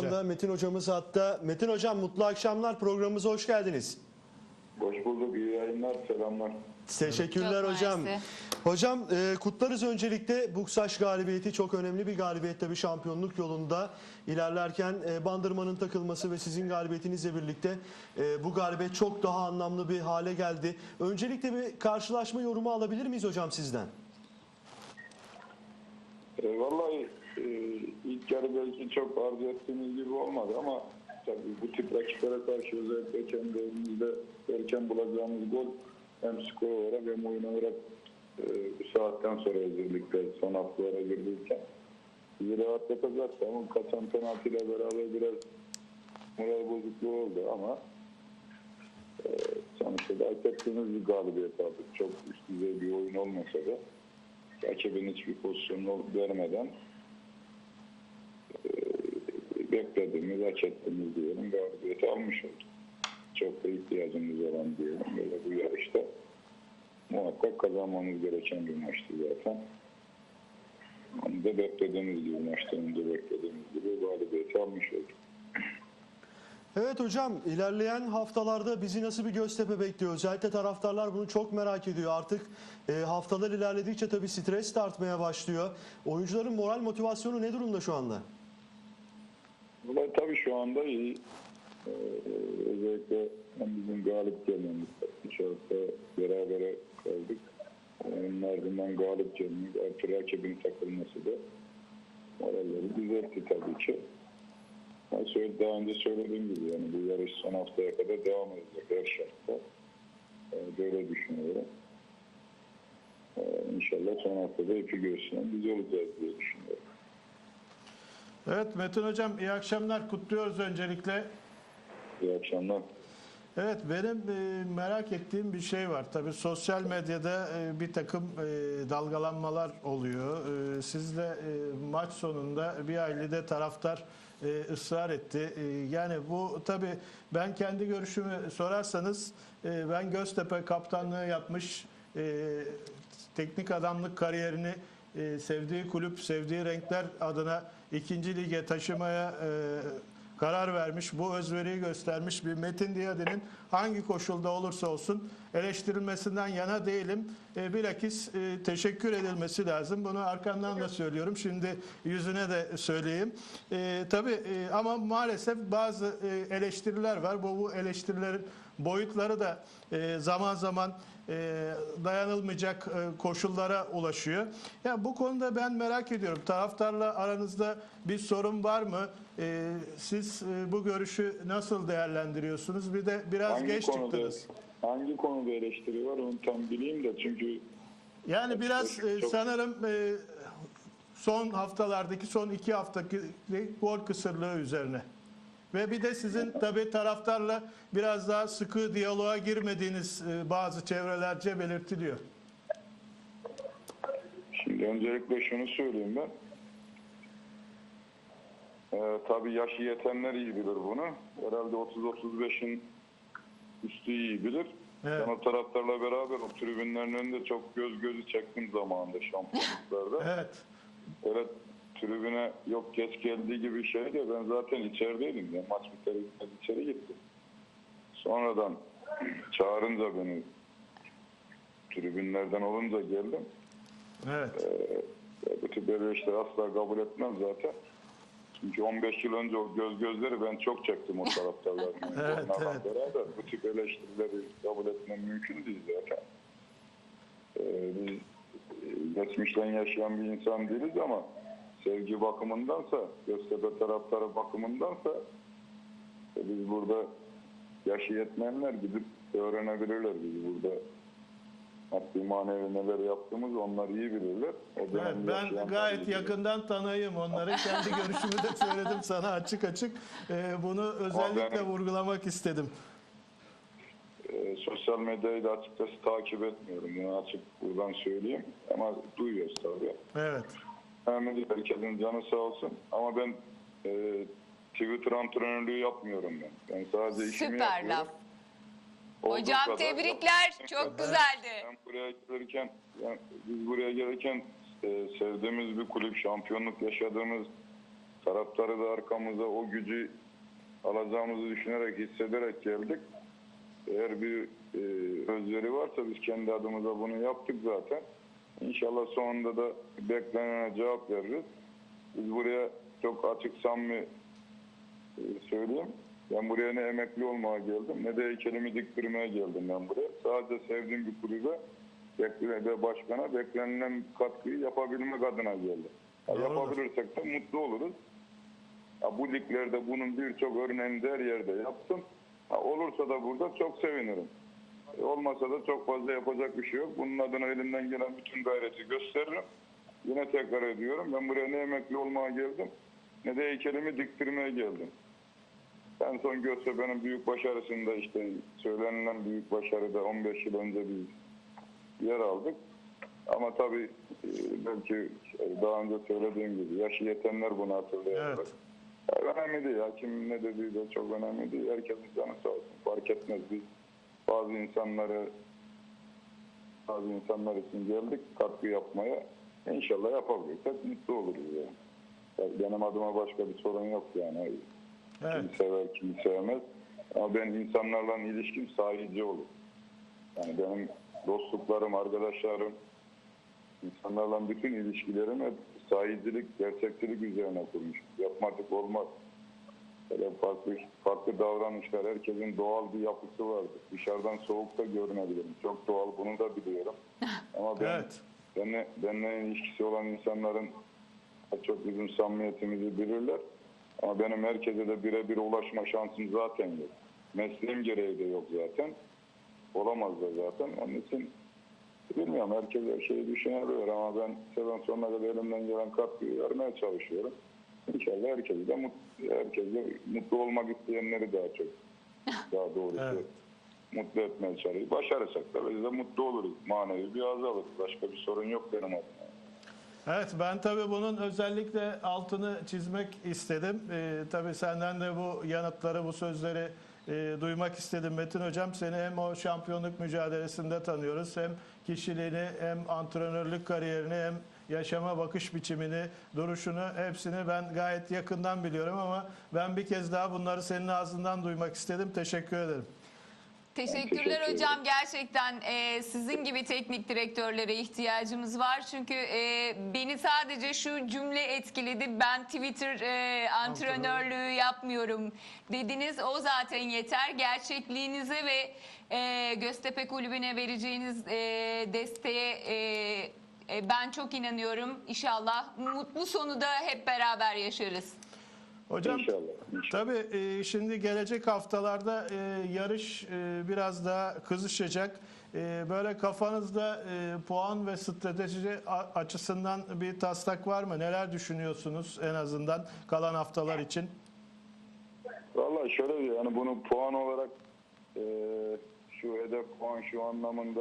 Şu anda Metin hocamız hatta. Metin hocam mutlu akşamlar programımıza hoş geldiniz. Hoş bulduk. iyi yayınlar. Selamlar. Teşekkürler Çok hocam. mersi. Hocam e, kutlarız öncelikle Buksaş galibiyeti çok önemli bir galibiyet tabii şampiyonluk yolunda ilerlerken e, bandırmanın takılması ve sizin galibiyetinizle birlikte e, bu galibiyet çok daha anlamlı bir hale geldi. Öncelikle bir karşılaşma yorumu alabilir miyiz hocam sizden? E, vallahi e, ilk yarı belki çok arzu ettiğimiz gibi olmadı ama tabii bu tip rakiplere karşı özellikle kendi evimizde erken bulacağımız gol hem skor olarak hem oyun olarak e, saatten sonra özellikle son haftalara girdiyken bizi rahatlatacaktı ama kaçan penaltıyla beraber biraz moral bozukluğu oldu ama e, sonuçta da ettiğimiz bir galibiyet aldık. Çok üst düzey bir oyun olmasa da rakibin hiçbir pozisyonunu vermeden e, beklediğimiz, hak ettiğimiz diyelim galibiyeti almış olduk. Çok da ihtiyacımız olan diyelim böyle bu yarışta. Muhakkak kazanmamız gereken bir maçtı zaten. Onu da beklediğimiz gibi, maçtan önce beklediğimiz gibi galibiyeti almış olduk. Evet hocam ilerleyen haftalarda bizi nasıl bir Göztepe bekliyor? Özellikle taraftarlar bunu çok merak ediyor. Artık e, haftalar ilerledikçe tabii stres de artmaya başlıyor. Oyuncuların moral motivasyonu ne durumda şu anda? Olay tabii şu anda iyi. Ee, özellikle hem bizim galip gelmemiz. Hafta berabere kaldık. Onun ardından galip gelmemiz, artı rakibin takılması da moralleri düzeltti tabii ki. Söyle, daha önce söylediğim gibi yani bu yarış son haftaya kadar devam edecek her şartta. Ee, böyle düşünüyorum. Ee, inşallah son haftada ipi göğsünden biz olacağız diye düşünüyorum. Evet Metin Hocam iyi akşamlar kutluyoruz öncelikle. İyi akşamlar. Evet benim e, merak ettiğim bir şey var. Tabii sosyal medyada e, bir takım e, dalgalanmalar oluyor. E, siz de e, maç sonunda bir ailede taraftar ısrar etti. Yani bu tabii ben kendi görüşümü sorarsanız ben Göztepe kaptanlığı yapmış teknik adamlık kariyerini e, sevdiği kulüp, sevdiği renkler adına ikinci lige taşımaya e, karar vermiş, bu özveriyi göstermiş bir Metin Diyadi'nin hangi koşulda olursa olsun eleştirilmesinden yana değilim. E, bilakis e, teşekkür edilmesi lazım. Bunu arkandan da söylüyorum. Şimdi yüzüne de söyleyeyim. E, tabii e, ama maalesef bazı e, eleştiriler var. Bu, bu eleştirilerin boyutları da e, zaman zaman e, dayanılmayacak e, koşullara ulaşıyor. Ya bu konuda ben merak ediyorum. Taraftarla aranızda bir sorun var mı? E, siz e, bu görüşü nasıl değerlendiriyorsunuz? Bir de biraz geç çıktınız. Hangi konuda eleştiri var onu tam bileyim de çünkü Yani biraz e, Çok- sanırım e, son haftalardaki son iki haftaki gol kısırlığı üzerine. Ve bir de sizin tabii taraftarla biraz daha sıkı diyaloğa girmediğiniz e, bazı çevrelerce belirtiliyor. şimdi öncelikle şunu söyleyeyim ben. Ee, tabii yaşı yetenler iyi bilir bunu. Herhalde 30-35'in üstü iyi bilir. Evet. Ben o taraftarla beraber o tribünlerin önünde çok göz gözü çektim zamanında şampiyonluklarda. Evet. Öyle tribüne yok geç geldiği gibi şey de ben zaten içerideydim. Ya. Maç biter bitmez içeri gittim. Sonradan çağırınca beni tribünlerden olunca geldim. Evet. Ee, tip eleştiri asla kabul etmem zaten. Çünkü 15 yıl önce o göz gözleri ben çok çektim o taraftarlarla. Evet, Onlarla evet. beraber bu tip eleştirileri kabul etmem mümkün değil zaten. Ee, biz e, geçmişten yaşayan bir insan değiliz ama sevgi bakımındansa, Göztepe taraftarı bakımındansa e, biz burada yaşı yetmeyenler gidip öğrenebilirler biz burada maddi manevi neler yaptığımız onlar iyi bilirler. O Evet, ben gayet iyi bilir. yakından tanıyım onları. Kendi görüşümü de söyledim sana açık açık. Ee, bunu özellikle benim- vurgulamak istedim. Ee, sosyal medyayı da açıkçası takip etmiyorum. Bunu açık buradan söyleyeyim. Ama duyuyoruz tabii. Evet. Hemen herkesin canı sağ olsun. Ama ben e, Twitter antrenörlüğü yapmıyorum ben. Ben sadece işimi Süper yapıyorum. laf. Olduğu Hocam kadar tebrikler. yaptığım Çok kadar. güzeldi. Ben buraya gelirken, yani biz buraya gelirken e, sevdiğimiz bir kulüp, şampiyonluk yaşadığımız taraftarı da arkamıza o gücü alacağımızı düşünerek, hissederek geldik. Eğer bir e, özveri varsa biz kendi adımıza bunu yaptık zaten. İnşallah sonunda da beklenene cevap veririz. Biz buraya çok açık samimi e, söyleyeyim. Ben buraya ne emekli olmaya geldim ne de heykelimi diktirmeye geldim ben buraya. Sadece sevdiğim bir kulübe ve başkana beklenilen katkıyı yapabilmek adına geldim. Ya Doğrudur. yapabilirsek de mutlu oluruz. Ya bu liglerde bunun birçok örneğini her yerde yaptım. Ha, olursa da burada çok sevinirim. E, olmasa da çok fazla yapacak bir şey yok. Bunun adına elimden gelen bütün gayreti gösteririm. Yine tekrar ediyorum. Ben buraya ne emekli olmaya geldim ne de heykelimi diktirmeye geldim. En son Göztepe'nin büyük başarısında işte söylenilen büyük başarıda 15 yıl önce biz yer aldık. Ama tabii e, belki daha önce söylediğim gibi yaşı yetenler bunu hatırlayabilir. Evet. Önemli değil ya. Kim ne dediği de çok önemli değil. Herkesin canı sağ olsun. Fark etmez. Biz bazı insanları bazı insanlar için geldik katkı yapmaya. İnşallah yapabilirsek mutlu oluruz yani. Ya Benim adıma başka bir sorun yok yani. Evet. Kimi sever, kimi sevmez. Ama ben insanlarla ilişkim sahici olur. Yani benim dostluklarım, arkadaşlarım, insanlarla bütün ilişkilerim hep sahicilik, gerçekçilik üzerine kurmuş. Yapmadık olmaz. Böyle farklı, farklı davranışlar, herkesin doğal bir yapısı vardır. Dışarıdan soğukta görünebilirim. Çok doğal, bunu da biliyorum. Ama ben, Evet. benimle, benimle ilişkisi olan insanların çok bizim samimiyetimizi bilirler. Ama benim herkese de birebir ulaşma şansım zaten yok. Mesleğim gereği de yok zaten. Olamaz da zaten. Onun için bilmiyorum herkes her şeyi düşünebilir ama ben sezon sonuna kadar elimden gelen katkıyı vermeye çalışıyorum. İnşallah herkes de mutlu, herkes de mutlu olmak isteyenleri daha çok daha doğrusu Evet. mutlu etmeye çalışıyoruz. Başarırsak da biz de mutlu oluruz. Manevi bir haz alırız. Başka bir sorun yok benim adıma. Evet ben tabii bunun özellikle altını çizmek istedim. Ee, tabii senden de bu yanıtları, bu sözleri e, duymak istedim. Metin Hocam seni hem o şampiyonluk mücadelesinde tanıyoruz hem kişiliğini hem antrenörlük kariyerini hem yaşama bakış biçimini, duruşunu hepsini ben gayet yakından biliyorum ama ben bir kez daha bunları senin ağzından duymak istedim. Teşekkür ederim. Teşekkürler teşekkür hocam. Gerçekten e, sizin gibi teknik direktörlere ihtiyacımız var. Çünkü e, beni sadece şu cümle etkiledi. Ben Twitter e, antrenörlüğü yapmıyorum dediniz. O zaten yeter. Gerçekliğinize ve e, Göztepe Kulübü'ne vereceğiniz e, desteğe e, e, ben çok inanıyorum. İnşallah mutlu sonu da hep beraber yaşarız. Hocam İnşallah. inşallah. Tabii e, şimdi gelecek haftalarda e, yarış e, biraz daha kızışacak. E, Böyle kafanızda e, puan ve strateji açısından bir taslak var mı? Neler düşünüyorsunuz en azından kalan haftalar için? Vallahi şöyle diyor, yani bunu puan olarak e, şu hedef puan şu anlamında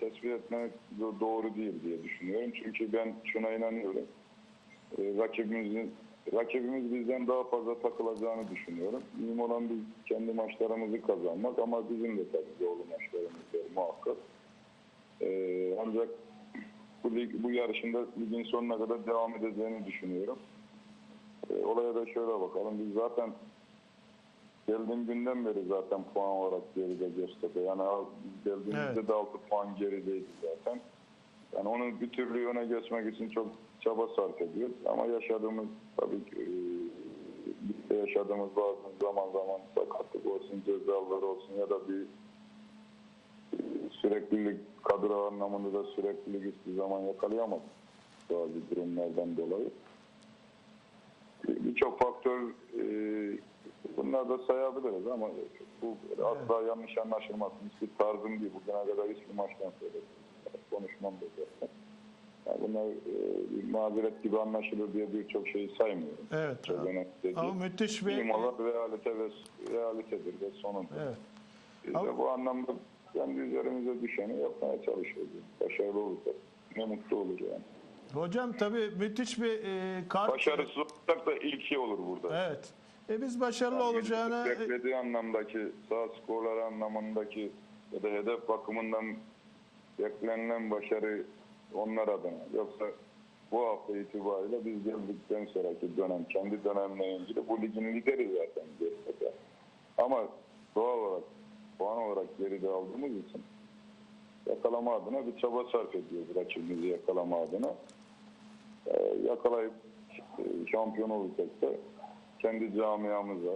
tespit etmek do- doğru değil diye düşünüyorum. Çünkü ben şuna inanıyorum. E, rakibimizin rakibimiz bizden daha fazla takılacağını düşünüyorum. Mühim olan biz kendi maçlarımızı kazanmak ama bizim de tabii zorlu maçlarımız var muhakkak. E, ancak bu, lig, bu yarışında ligin sonuna kadar devam edeceğini düşünüyorum. E, olaya da şöyle bakalım. Biz zaten geldiğim günden beri zaten puan olarak geride Göztepe. Yani geldiğimizde Evet. de 6 puan gerideydi zaten. Yani onu bir türlü öne geçmek için çok çaba sarf ediyoruz. Ama yaşadığımız tabii ki e, yaşadığımız bazı zaman zaman sakatlık olsun, cezalar olsun ya da bir e, süreklilik kadro anlamında da süreklilik hiçbir zaman yakalayamadık bazı durumlardan dolayı birçok faktör e, bunlar da sayabiliriz ama bu asla yanlış anlaşılmasın. Hiçbir tarzım değil. Bugüne kadar hiçbir maçtan söyledim. Konuşmam da zaten. Yani bunlar e, mazeret gibi anlaşılır diye birçok şeyi saymıyorum. Evet. Çok önemli. Ama müthiş bir Mühim olan realite ve realitedir ve sonundur. Evet. Biz de bu anlamda kendi üzerimize düşeni yapmaya çalışıyoruz. Başarılı olursak ne mutlu olur yani. Hocam tabii müthiş bir e, kart. Başarısız olursak da ilki olur burada. Evet. E biz başarılı olacağına e, beklediği anlamdaki sağ skorları anlamındaki ya da hedef bakımından beklenilen başarı onlar adına. Yoksa bu hafta itibariyle biz geldikten sonraki dönem, kendi dönemle ilgili bu ligin lideri zaten Göztepe. Ama doğal olarak, puan olarak geride aldığımız için yakalama adına bir çaba sarf ediyoruz rakibimizi yakalama adına. Ee, yakalayıp e, şampiyon olacak da kendi camiamıza,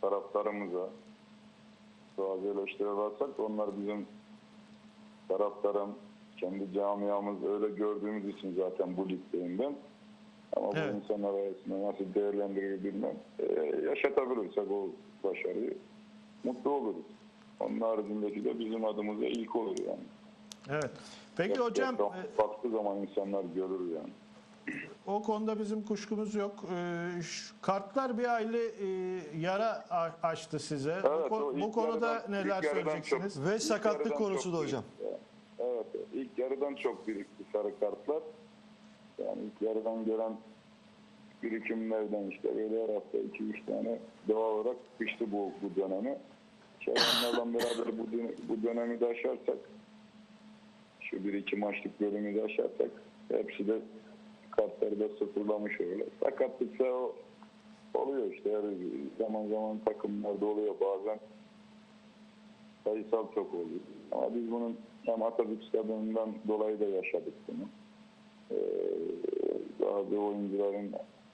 taraftarımıza bazı eleştiri varsak onlar bizim taraftarım, kendi camiamız öyle gördüğümüz için zaten bu ligdeyim ben. Ama Evet. bu insanlar arasında nasıl değerlendirir bilmem. Ee, yaşatabilirsek o başarıyı mutlu oluruz. Onun haricindeki de bizim adımıza ilk olur yani. Evet. Peki hocam e, Baktığı zaman insanlar görür yani. o konuda bizim kuşkumuz yok. E, Kartlar bir aile e, yara açtı size. bu, Evet, ilk bu konuda yarıdan- neler söyleyeceksiniz? Ve sakatlık konusu da hocam. birikti. Evet, ilk yarıdan çok birikti sarı kartlar. Yani ilk yarıdan gelen birikimlerden işte böyle her hafta 2-3 tane doğal olarak sıkıştı bu, bu dönemi. Şahinlerle beraber bu, bu dönemi de aşarsak, şu bir iki maçlık bölümü de aşarsak, hepsi de kartları da sıfırlamış öyle. Sakatlıksa o oluyor işte her zaman zaman takımlarda oluyor bazen sayısal çok oluyor. Ama biz bunun hem Atatürk Stadyumu'ndan dolayı da yaşadık bunu. Ee, bazı oyuncuların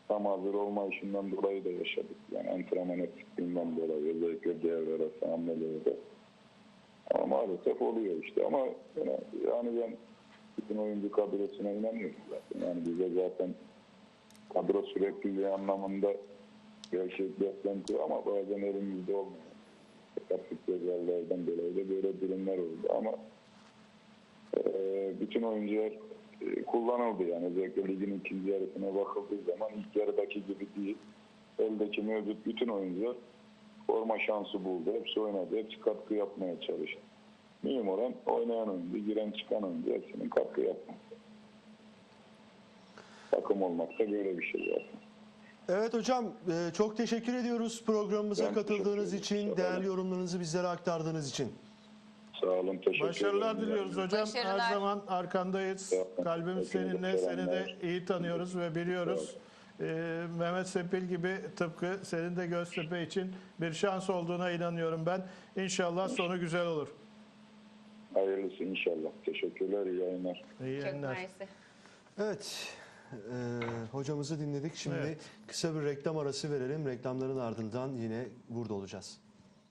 tam hazır olmayışından dolayı da yaşadık. Yani antrenman eksikliğinden dolayı özellikle devre arası hamlelerde. Ama maalesef oluyor işte ama yani, yani ben bütün oyuncu kadrosuna inanıyorum zaten. Yani bize zaten kadro sürekliliği anlamında gerçek beklenti ama bazen elimizde olmuyor. Sakatlık cezalardan dolayı da böyle durumlar oldu ama bütün oyuncular e, kullanıldı yani özellikle ligin ikinci yarısına bakıldığı zaman ilk yarıdaki gibi değil. Eldeki mevcut bütün oyuncular forma şansı buldu. Hepsi oynadı. Hepsi katkı yapmaya çalıştı. Mühim olan oynayan oyuncu, giren çıkan oyuncu hepsinin katkı yapması. Takım olmak da böyle bir şey zaten. Evet hocam e, çok teşekkür ediyoruz programımıza Ben katıldığınız için, değerli yorumlarınızı bizlere aktardığınız için. Sağ olun, teşekkür Başarılar ederim. diliyoruz hocam. Başarılar. Her zaman arkandayız. Kalbimiz seninle. Seni de iyi tanıyoruz ve biliyoruz. Ee, Mehmet Sepil gibi tıpkı senin de Göztepe için bir şans olduğuna inanıyorum ben. İnşallah sonu güzel olur. Hayırlısı inşallah. Teşekkürler, iyi yayınlar. İyi yayınlar. Evet e, hocamızı dinledik. Şimdi Evet. kısa bir reklam arası verelim. Reklamların ardından yine burada olacağız.